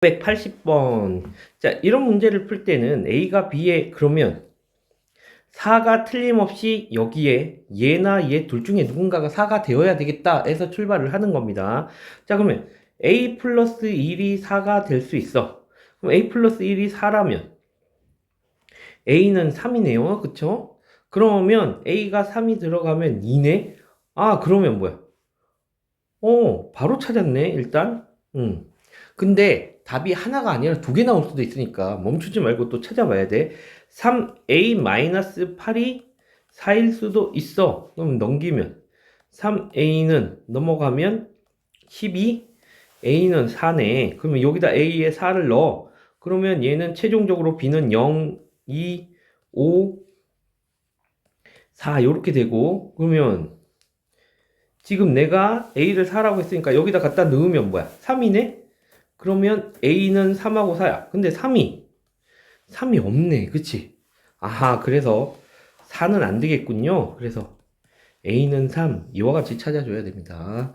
180번. 자, 이런 문제를 풀 때는 A가 B에 그러면 4가 틀림없이 여기에 얘나 얘 둘 중에 누군가가 4가 되어야 되겠다 해서 출발을 하는 겁니다. 자, 그러면 A 플러스 1이 4가 될 수 있어. 그럼 A 플러스 1이 4라면 A는 3이네요. 그쵸? 그러면 A가 3이 들어가면 2네? 아, 그러면 뭐야? 어, 바로 찾았네, 일단. 음. 근데 답이 하나가 아니라 두 개 나올 수도 있으니까 멈추지 말고 또 찾아봐야 돼. 3a-8이 4일 수도 있어. 그럼 넘기면 3a는 넘어가면 12, a는 4네. 그러면 여기다 a에 4를 넣어. 그러면 얘는 최종적으로 b는 0, 2, 5, 4 이렇게 되고 그러면 지금 내가 a를 4라고 했으니까 여기다 갖다 넣으면 뭐야? 3이네? 그러면 a는 3하고 4야. 근데 3이 3이 없네. 그치? 아하, 그래서 4는 안 되겠군요. 그래서 a는 3 이와 같이 찾아줘야 됩니다.